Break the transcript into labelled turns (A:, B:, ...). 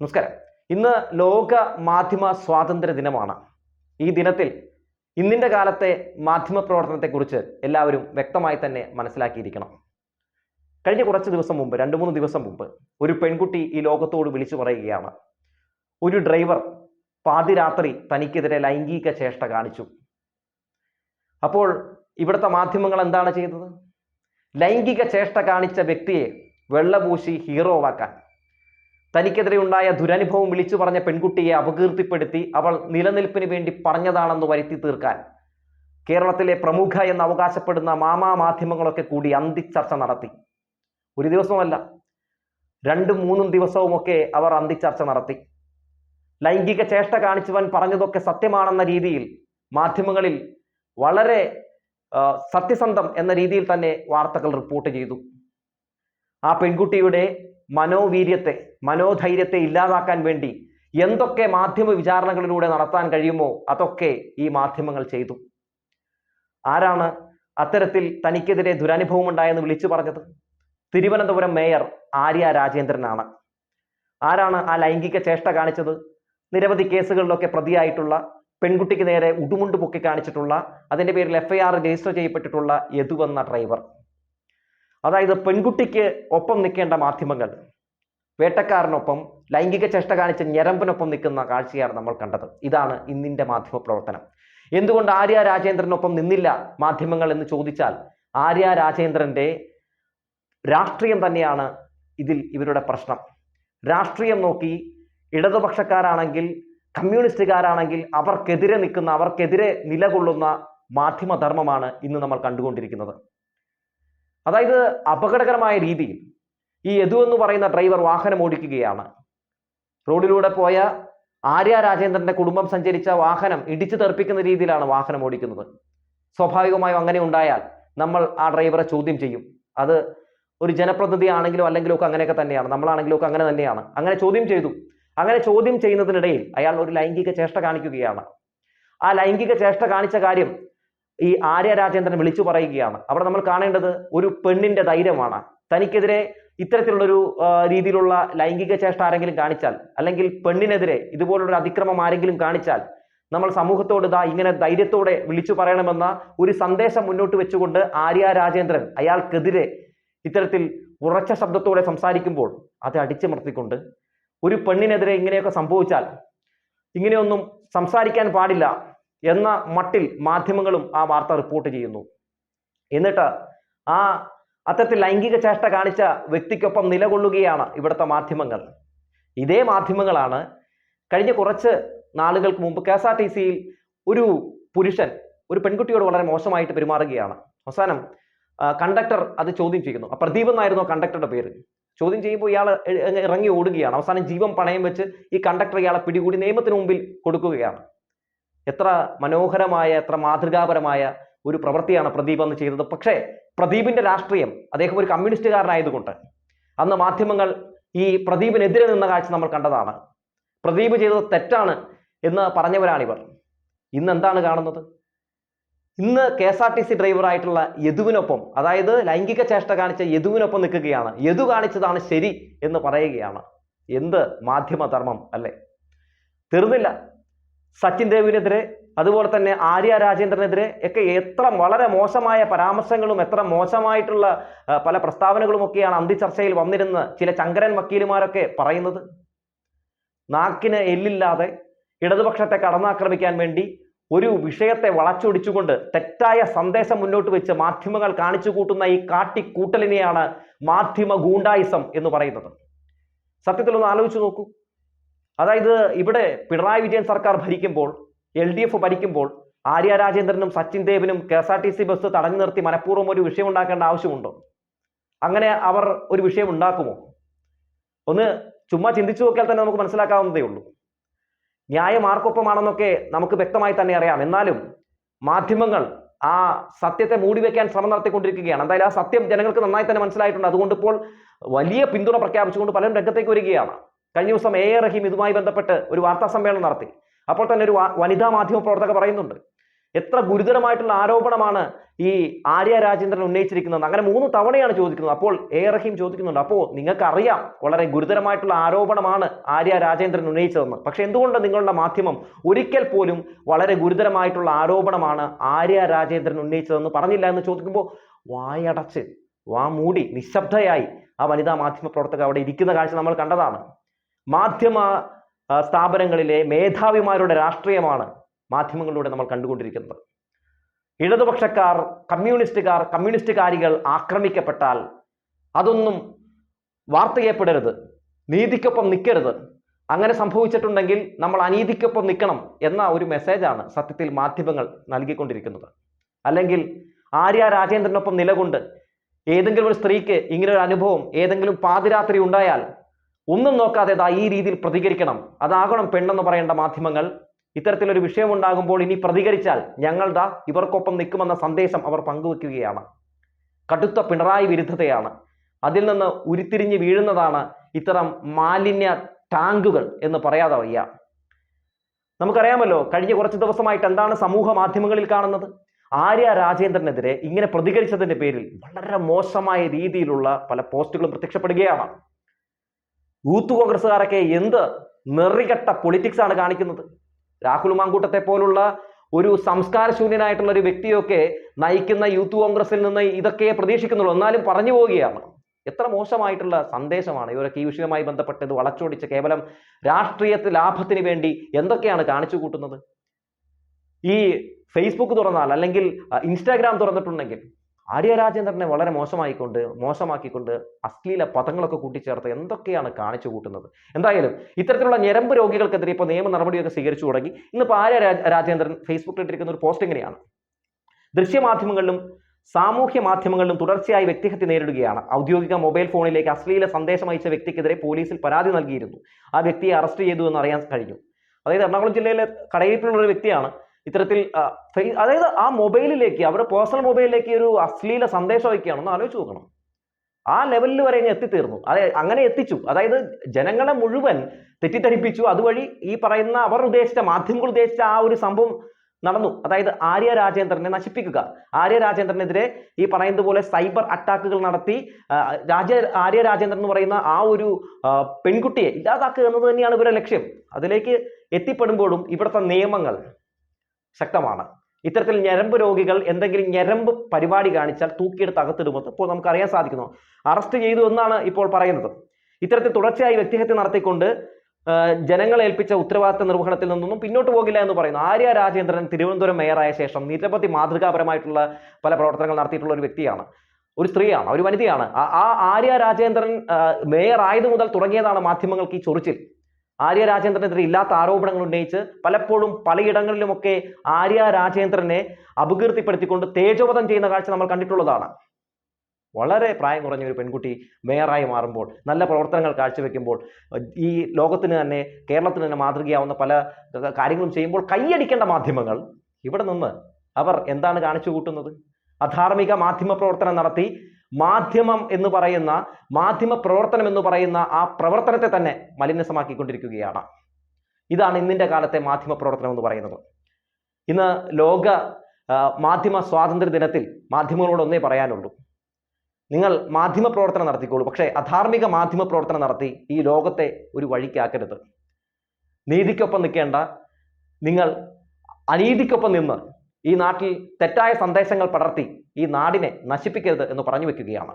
A: നമസ്കാരം. ഇന്ന് ലോക മാധ്യമ സ്വാതന്ത്ര്യ ദിനമാണ്. ഈ ദിനത്തിൽ ഇന്നിന്റെ കാലത്തെ മാധ്യമ പ്രവർത്തനത്തെക്കുറിച്ച് എല്ലാവരും വ്യക്തമായി തന്നെ മനസ്സിലാക്കിയിരിക്കണം. കഴിഞ്ഞ കുറച്ച് ദിവസം മുമ്പ് രണ്ട് മൂന്ന് ദിവസം മുമ്പ് ഒരു പെൺകുട്ടി ഈ ലോകത്തോട് വിളിച്ചു പറയുകയാണ്. ഒരു ഡ്രൈവർ പാതിരാത്രി തനിക്കെതിരെ ലൈംഗിക ചേഷ്ട കാണിച്ചു. അപ്പോൾ ഇവിടുത്തെ മാധ്യമങ്ങൾ എന്താണ് ചെയ്തത്? ലൈംഗിക ചേഷ്ട കാണിച്ച വ്യക്തിയെ വെള്ളപൂശി ഹീറോവാക്കാൻ തനിക്കെതിരെ ഉണ്ടായ ദുരനുഭവം വിളിച്ചു പറഞ്ഞ പെൺകുട്ടിയെ അപകീർത്തിപ്പെടുത്തി അവൾ നിലനിൽപ്പിന് വേണ്ടി പറഞ്ഞതാണെന്ന് വരുത്തി തീർക്കാൻ. കേരളത്തിലെ പ്രമുഖ എന്ന് അവകാശപ്പെടുന്ന മാമാ മാധ്യമങ്ങളൊക്കെ കൂടി അന്തിച്ചർച്ച നടത്തി. ഒരു ദിവസമല്ല രണ്ടും മൂന്നും ദിവസവുമൊക്കെ അവർ അന്തിച്ചർച്ച നടത്തി. ലൈംഗിക ചേഷ്ട കാണിച്ചവൻ പറഞ്ഞതൊക്കെ സത്യമാണെന്ന രീതിയിൽ മാധ്യമങ്ങളിൽ വളരെ സത്യസന്ധം എന്ന രീതിയിൽ തന്നെ വാർത്തകൾ റിപ്പോർട്ട് ചെയ്തു. ആ പെൺകുട്ടിയുടെ മനോവീര്യത്തെ മനോധൈര്യത്തെ ഇല്ലാതാക്കാൻ വേണ്ടി എന്തൊക്കെ മാധ്യമ വിചാരണകളിലൂടെ നടത്താൻ കഴിയുമോ അതൊക്കെ ഈ മാധ്യമങ്ങൾ ചെയ്തു. ആരാണ് അത്തരത്തിൽ തനിക്കെതിരെ ദുരനുഭവം ഉണ്ടായെന്ന് വിളിച്ചു പറഞ്ഞത്? തിരുവനന്തപുരം മേയർ ആര്യ രാജേന്ദ്രനാണ്. ആരാണ് ആ ലൈംഗിക ചേഷ്ട കാണിച്ചത്? നിരവധി കേസുകളിലൊക്കെ പ്രതിയായിട്ടുള്ള പെൺകുട്ടിക്ക് നേരെ ഉടുമുണ്ട് പൊക്കി കാണിച്ചിട്ടുള്ള അതിന്റെ പേരിൽ എഫ്ഐആർ രജിസ്റ്റർ ചെയ്യപ്പെട്ടിട്ടുള്ള യദു എന്ന ഡ്രൈവർ. അതായത് പെൺകുട്ടിക്ക് ഒപ്പം നിൽക്കേണ്ട മാധ്യമങ്ങൾ. വേട്ടക്കാരനൊപ്പം ലൈംഗിക ചേഷ്ട കാണിച്ച ഞരമ്പിനൊപ്പം നിൽക്കുന്ന കാഴ്ചയാണ് നമ്മൾ കണ്ടത്. ഇതാണ് ഇന്നിന്റെ മാധ്യമ പ്രവർത്തനം എന്തുകൊണ്ട് ആര്യ രാജേന്ദ്രനൊപ്പം നിന്നില്ല മാധ്യമങ്ങൾ എന്ന് ചോദിച്ചാൽ ആര്യ രാജേന്ദ്രന്റെ രാഷ്ട്രീയം തന്നെയാണ് ഇതിൽ ഇവരുടെ പ്രശ്നം. രാഷ്ട്രീയം നോക്കി ഇടതുപക്ഷക്കാരാണെങ്കിൽ കമ്മ്യൂണിസ്റ്റുകാരാണെങ്കിൽ അവർക്കെതിരെ നിൽക്കുന്ന അവർക്കെതിരെ നിലകൊള്ളുന്ന മാധ്യമധർമ്മമാണ് ഇന്ന് നമ്മൾ കണ്ടുകൊണ്ടിരിക്കുന്നത്. അതായത് അപകടകരമായ രീതിയിൽ ഈ യദു എന്ന് പറയുന്ന ഡ്രൈവർ വാഹനം ഓടിക്കുകയാണ്. റോഡിലൂടെ പോയ ആര്യ രാജേന്ദ്രന്റെ കുടുംബം സഞ്ചരിച്ച വാഹനം ഇടിച്ചു തെറിപ്പിക്കുന്ന രീതിയിലാണ് വാഹനം ഓടിക്കുന്നത്. സ്വാഭാവികമായും അങ്ങനെ ഉണ്ടായാൽ നമ്മൾ ആ ഡ്രൈവറെ ചോദ്യം ചെയ്യും. അത് ഒരു ജനപ്രതിനിധി ആണെങ്കിലും അല്ലെങ്കിലും ഒക്കെ അങ്ങനെയൊക്കെ തന്നെയാണ്. നമ്മളാണെങ്കിലും ഒക്കെ അങ്ങനെ തന്നെയാണ്. അങ്ങനെ ചോദ്യം ചെയ്തു. അങ്ങനെ ചോദ്യം ചെയ്യുന്നതിനിടയിൽ അയാൾ ഒരു ലൈംഗിക ചേഷ്ട കാണിക്കുകയാണ്. ആ ലൈംഗിക ചേഷ്ട കാണിച്ച കാര്യം ഈ ആര്യ രാജേന്ദ്രൻ വിളിച്ചു പറയുകയാണ്. അവിടെ നമ്മൾ കാണേണ്ടത് ഒരു പെണ്ണിന്റെ ധൈര്യമാണ്. തനിക്കെതിരെ ഇത്തരത്തിലുള്ളൊരു രീതിയിലുള്ള ലൈംഗിക ചേഷ്ട ആരെങ്കിലും കാണിച്ചാൽ അല്ലെങ്കിൽ പെണ്ണിനെതിരെ ഇതുപോലുള്ള അതിക്രമം ആരെങ്കിലും കാണിച്ചാൽ നമ്മൾ സമൂഹത്തോട് ഇതാ ഇങ്ങനെ ധൈര്യത്തോടെ വിളിച്ചു പറയണമെന്ന ഒരു സന്ദേശം മുന്നോട്ട് വെച്ചുകൊണ്ട് ആര്യ രാജേന്ദ്രൻ അയാൾക്കെതിരെ ഇത്തരത്തിൽ ഉറച്ച ശബ്ദത്തോടെ സംസാരിക്കുമ്പോൾ അത് അടിച്ചമർത്തിക്കൊണ്ട് ഒരു പെണ്ണിനെതിരെ ഇങ്ങനെയൊക്കെ സംഭവിച്ചാൽ ഇങ്ങനെയൊന്നും സംസാരിക്കാൻ പാടില്ല എന്ന മട്ടിൽ മാധ്യമങ്ങളും ആ വാർത്ത റിപ്പോർട്ട് ചെയ്യുന്നു. എന്നിട്ട് ആ അത്തരത്തിൽ ലൈംഗിക ചേഷ്ട കാണിച്ച വ്യക്തിക്കൊപ്പം നിലകൊള്ളുകയാണ് ഇവിടുത്തെ മാധ്യമങ്ങൾ. ഇതേ മാധ്യമങ്ങളാണ് കഴിഞ്ഞ കുറച്ച് നാളുകൾക്ക് മുമ്പ് കെ എസ് ആർ ടി സിയിൽ ഒരു പുരുഷൻ ഒരു പെൺകുട്ടിയോട് വളരെ മോശമായിട്ട് പെരുമാറുകയാണ്. അവസാനം കണ്ടക്ടർ അത് ചോദ്യം ചെയ്യുന്നു. പ്രദീപ് എന്നായിരുന്നു കണ്ടക്ടറുടെ പേര്? ചോദ്യം ചെയ്യുമ്പോൾ ഇയാൾ ഇറങ്ങി ഓടുകയാണ്. അവസാനം ജീവൻ പണയം വെച്ച് ഈ കണ്ടക്ടർ ഇയാളെ പിടികൂടി നിയമത്തിന് മുമ്പിൽ കൊടുക്കുകയാണ്. എത്ര മനോഹരമായ എത്ര മാതൃകാപരമായ ഒരു പ്രവൃത്തിയാണ് പ്രദീപ് അന്ന് ചെയ്തത്. പക്ഷേ പ്രദീപിന്റെ രാഷ്ട്രീയം അദ്ദേഹം ഒരു കമ്മ്യൂണിസ്റ്റുകാരനായതുകൊണ്ട് അന്ന് മാധ്യമങ്ങൾ ഈ പ്രദീപിനെതിരെ നിന്ന കാഴ്ച നമ്മൾ കണ്ടതാണ്. പ്രദീപ് ചെയ്തത് തെറ്റാണ് എന്ന് പറഞ്ഞവരാണിവർ. ഇന്ന് എന്താണ് കാണുന്നത്? ഇന്ന് K S R T C ഡ്രൈവറായിട്ടുള്ള യദുവിനൊപ്പം അതായത് ലൈംഗിക ചേഷ്ട കാണിച്ച യദുവിനൊപ്പം നിൽക്കുകയാണ്. യദു കാണിച്ചതാണ് ശരി എന്ന് പറയുകയാണ്. എന്ത്? മാധ്യമധർമ്മം അല്ലേ? തീർന്നില്ല. സച്ചിൻ ദേവിനെതിരെ അതുപോലെ തന്നെ ആര്യ രാജേന്ദ്രനെതിരെ ഒക്കെ എത്ര വളരെ മോശമായ പരാമർശങ്ങളും എത്ര മോശമായിട്ടുള്ള പല പ്രസ്താവനകളും ഒക്കെയാണ് അന്തിചർച്ചയിൽ വന്നിരുന്ന ചില ചങ്കരൻ വക്കീലുമാരൊക്കെ പറയുന്നത്. നാക്കിന് എല്ലില്ലാതെ ഇടതുപക്ഷത്തെ കടന്നാക്രമിക്കാൻ വേണ്ടി ഒരു വിഷയത്തെ വളച്ചൊടിച്ചുകൊണ്ട് തെറ്റായ സന്ദേശം മുന്നോട്ട് വെച്ച് മാധ്യമങ്ങൾ കാണിച്ചു കൂട്ടുന്ന ഈ കാട്ടിക്കൂട്ടലിനെയാണ് മാധ്യമ ഗൂണ്ടായിസം എന്ന് പറയുന്നത്. സത്യത്തിൽ ഒന്ന് ആലോചിച്ചു നോക്കൂ. അതായത് ഇവിടെ പിണറായി വിജയൻ സർക്കാർ ഭരിക്കുമ്പോൾ എൽ ഡി എഫ് ഭരിക്കുമ്പോൾ ആര്യ രാജേന്ദ്രനും Sachin ദേവിനും K S R T C bus തടഞ്ഞു നിർത്തി മനഃപൂർവം ഒരു വിഷയം ഉണ്ടാക്കേണ്ട ആവശ്യമുണ്ടോ? അങ്ങനെ അവർ ഒരു വിഷയം ഉണ്ടാക്കുമോ? ഒന്ന് ചുമ്മാ ചിന്തിച്ചു നോക്കിയാൽ തന്നെ നമുക്ക് മനസ്സിലാക്കാവുന്നതേ ഉള്ളൂ. ന്യായം ആർക്കൊപ്പമാണെന്നൊക്കെ നമുക്ക് വ്യക്തമായി തന്നെ അറിയാം. എന്നാലും മാധ്യമങ്ങൾ ആ സത്യത്തെ മൂടിവെക്കാൻ ശ്രമം നടത്തിക്കൊണ്ടിരിക്കുകയാണ്. എന്തായാലും ആ സത്യം ജനങ്ങൾക്ക് നന്നായി തന്നെ മനസ്സിലായിട്ടുണ്ട്. അതുകൊണ്ട് ഇപ്പോൾ വലിയ പിന്തുണ പ്രഖ്യാപിച്ചുകൊണ്ട് പലരും രംഗത്തേക്ക് വരികയാണ്. കഴിഞ്ഞ ദിവസം എ. എ. റഹീം ഇതുമായി ബന്ധപ്പെട്ട് ഒരു വാർത്താ സമ്മേളനം നടത്തി. അപ്പോൾ തന്നെ ഒരു വനിതാ മാധ്യമ പ്രവർത്തക പറയുന്നുണ്ട്. എത്ര ഗുരുതരമായിട്ടുള്ള ആരോപണമാണ് ഈ ആര്യ രാജേന്ദ്രൻ ഉന്നയിച്ചിരിക്കുന്നത്. അങ്ങനെ മൂന്ന് തവണയാണ് ചോദിക്കുന്നത്. അപ്പോൾ എ. റഹീം ചോദിക്കുന്നുണ്ട് അപ്പോൾ നിങ്ങൾക്കറിയാം വളരെ ഗുരുതരമായിട്ടുള്ള ആരോപണമാണ് ആര്യ രാജേന്ദ്രൻ ഉന്നയിച്ചതെന്ന്. പക്ഷെ എന്തുകൊണ്ട് നിങ്ങളുടെ മാധ്യമം ഒരിക്കൽ പോലും വളരെ ഗുരുതരമായിട്ടുള്ള ആരോപണമാണ് ആര്യ രാജേന്ദ്രൻ ഉന്നയിച്ചതെന്ന് പറഞ്ഞില്ല? എന്ന് ചോദിക്കുമ്പോൾ വായടച്ച് വാ മൂടി നിശബ്ദയായി ആ വനിതാ മാധ്യമ പ്രവർത്തകർ അവിടെ ഇരിക്കുന്ന കാഴ്ച നമ്മൾ കണ്ടതാണ്. മാധ്യമ സ്ഥാപനങ്ങളിലെ മേധാവിമാരുടെ രാഷ്ട്രീയമാണ് മാധ്യമങ്ങളിലൂടെ നമ്മൾ കണ്ടുകൊണ്ടിരിക്കുന്നത്. ഇടതുപക്ഷക്കാർ കമ്മ്യൂണിസ്റ്റുകാർ കമ്മ്യൂണിസ്റ്റുകാരികൾ ആക്രമിക്കപ്പെട്ടാൽ അതൊന്നും വാർത്തയപ്പെടരുത്. നീതിക്കൊപ്പം നിൽക്കരുത്. അങ്ങനെ സംഭവിച്ചിട്ടുണ്ടെങ്കിൽ നമ്മൾ അനീതിക്കൊപ്പം നിൽക്കണം എന്ന ഒരു മെസ്സേജാണ് സത്യത്തിൽ മാധ്യമങ്ങൾ നൽകിക്കൊണ്ടിരിക്കുന്നത്. അല്ലെങ്കിൽ ആര്യ രാജേന്ദ്രനൊപ്പം നിലകൊണ്ട് ഏതെങ്കിലും ഒരു സ്ത്രീക്ക് ഇങ്ങനെ ഒരു അനുഭവം ഏതെങ്കിലും പാതിരാത്രി ഉണ്ടായാൽ ഒന്നും നോക്കാതെ ദാ ഈ രീതിയിൽ പ്രതികരിക്കണം. അതാകണം പെണ്ണെന്ന് പറയേണ്ട മാധ്യമങ്ങൾ. ഇത്തരത്തിലൊരു വിഷയമുണ്ടാകുമ്പോൾ ഇനി പ്രതികരിച്ചാൽ ഞങ്ങൾ ഇവർക്കൊപ്പം നിൽക്കുമെന്ന സന്ദേശം അവർ പങ്കുവെക്കുകയാണ്. കടുത്ത പിണറായി വിരുദ്ധതയാണ്. അതിൽ നിന്ന് ഉരുത്തിരിഞ്ഞ് വീഴുന്നതാണ് ഇത്തരം മാലിന്യ ടാങ്കുകൾ എന്ന് പറയാതെ വയ്യ. നമുക്കറിയാമല്ലോ കഴിഞ്ഞ കുറച്ച് ദിവസമായിട്ട് എന്താണ് സമൂഹ മാധ്യമങ്ങളിൽ കാണുന്നത്? ആര്യ രാജേന്ദ്രനെതിരെ ഇങ്ങനെ പ്രതികരിച്ചതിന്റെ പേരിൽ വളരെ മോശമായ രീതിയിലുള്ള പല പോസ്റ്റുകളും പ്രത്യക്ഷപ്പെടുകയാണ്. യൂത്ത് കോൺഗ്രസ്സുകാരൊക്കെ എന്ത് നെറികെട്ട പൊളിറ്റിക്സ് ആണ് കാണിക്കുന്നത്? രാഹുൽ മാങ്കൂട്ടത്തെ പോലുള്ള ഒരു സംസ്കാരശൂന്യനായിട്ടുള്ള ഒരു വ്യക്തിയൊക്കെ നയിക്കുന്ന യൂത്ത് കോൺഗ്രസിൽ നിന്ന് ഇതൊക്കെ പ്രതീക്ഷിക്കുന്നുള്ളൂ. എന്നാലും പറഞ്ഞു പോവുകയാണ്. എത്ര മോശമായിട്ടുള്ള സന്ദേശമാണ് ഇവരൊക്കെ ഈ വിഷയവുമായി ബന്ധപ്പെട്ട് ഇത് വളച്ചൊടിച്ച് കേവലം രാഷ്ട്രീയത്തിൽ ലാഭത്തിന് വേണ്ടി എന്തൊക്കെയാണ് കാണിച്ചു കൂട്ടുന്നത്? ഈ ഫേസ്ബുക്ക് തുറന്നാൽ അല്ലെങ്കിൽ ഇൻസ്റ്റാഗ്രാം തുറന്നിട്ടുണ്ടെങ്കിൽ ആര്യ രാജേന്ദ്രനെ വളരെ മോശമായിക്കൊണ്ട് മോശമാക്കിക്കൊണ്ട് അശ്ലീല പദങ്ങളൊക്കെ കൂട്ടിച്ചേർത്ത് എന്തൊക്കെയാണ് കാണിച്ചു കൂട്ടുന്നത്? എന്തായാലും ഇത്തരത്തിലുള്ള ഞരമ്പ് രോഗികൾക്കെതിരെ ഇപ്പോൾ നിയമ നടപടിയൊക്കെ സ്വീകരിച്ചു തുടങ്ങി. ഇന്നിപ്പോൾ ആര്യ രാജ- രാജേന്ദ്രൻ ഫേസ്ബുക്കിൽ ഇട്ടിരിക്കുന്ന ഒരു പോസ്റ്റ് ഇങ്ങനെയാണ്. ദൃശ്യമാധ്യമങ്ങളിലും സാമൂഹ്യ മാധ്യമങ്ങളിലും തുടർച്ചയായി വ്യക്തിഹത്യ നേരിടുകയാണ്. ഔദ്യോഗിക മൊബൈൽ ഫോണിലേക്ക് അശ്ലീല സന്ദേശം അയച്ച വ്യക്തിക്കെതിരെ പോലീസിൽ പരാതി നൽകിയിരുന്നു. ആ വ്യക്തിയെ അറസ്റ്റ് ചെയ്തു എന്ന് അറിയാൻ കഴിഞ്ഞു. അതായത് എറണാകുളം ജില്ലയിലെ കടയിരിപ്പിലുള്ള ഒരു വ്യക്തിയാണ്. ഇത്തരത്തിൽ അതായത് ആ മൊബൈലിലേക്ക് അവരുടെ പേഴ്സണൽ മൊബൈലിലേക്ക് ഒരു അശ്ലീല സന്ദേശം അയക്കുകയാണെന്ന് ആലോചിച്ച് നോക്കണം. ആ ലെവലിൽ വരെ അങ്ങ് എത്തിത്തീർന്നു. അതെ അങ്ങനെ എത്തിച്ചു. അതായത് ജനങ്ങളെ മുഴുവൻ തെറ്റിദ്ധരിപ്പിച്ചു. അതുവഴി ഈ പറയുന്ന അവർ ഉദ്ദേശിച്ച മാധ്യമങ്ങൾ ഉദ്ദേശിച്ച ആ ഒരു സംഭവം നടന്നു. അതായത് ആര്യ രാജേന്ദ്രനെ നശിപ്പിക്കുക. ആര്യ രാജേന്ദ്രനെതിരെ ഈ പറയുന്നത് പോലെ സൈബർ അറ്റാക്കുകൾ നടത്തി രാജ ആര്യ രാജേന്ദ്രൻ എന്ന് പറയുന്ന ആ ഒരു പെൺകുട്ടിയെ ഇല്ലാതാക്കുക എന്നത് തന്നെയാണ് ഇവരുടെ ലക്ഷ്യം. അതിലേക്ക് എത്തിപ്പെടുമ്പോഴും ഇവിടുത്തെ നിയമങ്ങൾ ശക്തമാണ്. ഇത്തരത്തിൽ ഞരമ്പ് രോഗികൾ എന്തെങ്കിലും ഞരമ്പ് പരിപാടി കാണിച്ചാൽ തൂക്കിയെടുത്ത് അകത്തിടുമെന്ന് ഇപ്പോൾ നമുക്ക് അറിയാൻ സാധിക്കുന്നു. അറസ്റ്റ് ചെയ്തു എന്നാണ് ഇപ്പോൾ പറയുന്നത്. ഇത്തരത്തിൽ തുടർച്ചയായി വ്യക്തിഹത്യ നടത്തിക്കൊണ്ട് ജനങ്ങളെ ഏൽപ്പിച്ച ഉത്തരവാദിത്ത നിർവഹണത്തിൽ നിന്നൊന്നും പിന്നോട്ട് പോകില്ല എന്ന് പറയുന്നു. ആര്യ രാജേന്ദ്രൻ തിരുവനന്തപുരം മേയറായ ശേഷം നിരവധി മാതൃകാപരമായിട്ടുള്ള പല പ്രവർത്തനങ്ങൾ നടത്തിയിട്ടുള്ള ഒരു വ്യക്തിയാണ്. ഒരു സ്ത്രീയാണ് ഒരു വനിതയാണ്. ആ- ആര്യ രാജേന്ദ്രൻ മേയർ ആയതു മുതൽ തുടങ്ങിയതാണ് മാധ്യമങ്ങൾക്ക് ഈ ചൊറിച്ചിൽ. ആര്യ രാജേന്ദ്രനെതിരെ ഇല്ലാത്ത ആരോപണങ്ങൾ ഉന്നയിച്ച് പലപ്പോഴും പലയിടങ്ങളിലുമൊക്കെ ആര്യ രാജേന്ദ്രനെ അപകീർത്തിപ്പെടുത്തിക്കൊണ്ട് തേജോവധം ചെയ്യുന്ന കാഴ്ച നമ്മൾ കണ്ടിട്ടുള്ളതാണ്. വളരെ പ്രായം കുറഞ്ഞ ഒരു പെൺകുട്ടി മേയറായി മാറുമ്പോൾ നല്ല പ്രവർത്തനങ്ങൾ കാഴ്ചവെക്കുമ്പോൾ ഈ ലോകത്തിന് തന്നെ കേരളത്തിന് തന്നെ മാതൃകയാവുന്ന പല കാര്യങ്ങളും ചെയ്യുമ്പോൾ കൈയടിക്കേണ്ട മാധ്യമങ്ങൾ ഇവിടെ നിന്ന് അവർ എന്താണ് കാണിച്ചു കൂട്ടുന്നത്? അധാർമിക മാധ്യമ പ്രവർത്തനം നടത്തി മാധ്യമം എന്ന് പറയുന്ന മാധ്യമ പ്രവർത്തനം എന്ന് പറയുന്ന ആ പ്രവർത്തനത്തെ തന്നെ മലിനസമാക്കിക്കൊണ്ടിരിക്കുകയാണ്. ഇതാണ് ഇന്നിന്റെ കാലത്തെ മാധ്യമ പ്രവർത്തനം എന്ന് പറയുന്നത്. ഇന്ന് ലോക മാധ്യമ സ്വാതന്ത്ര്യ ദിനത്തിൽ മാധ്യമങ്ങളോട് ഒന്നേ പറയാനുള്ളൂ. നിങ്ങൾ മാധ്യമ പ്രവർത്തനം നടത്തിക്കോളൂ. പക്ഷേ അധാർമിക മാധ്യമ പ്രവർത്തനം നടത്തി ഈ ലോകത്തെ ഒരു വഴിക്കാക്കരുത്. നീതിക്കൊപ്പം നിൽക്കേണ്ട നിങ്ങൾ അനീതിക്കൊപ്പം നിന്ന് ഈ നാട്ടിൽ തെറ്റായ സന്ദേശങ്ങൾ പടർത്തി ഈ നാടിനെ നശിപ്പിക്കരുത് എന്ന് പറഞ്ഞു വെക്കുകയാണ്.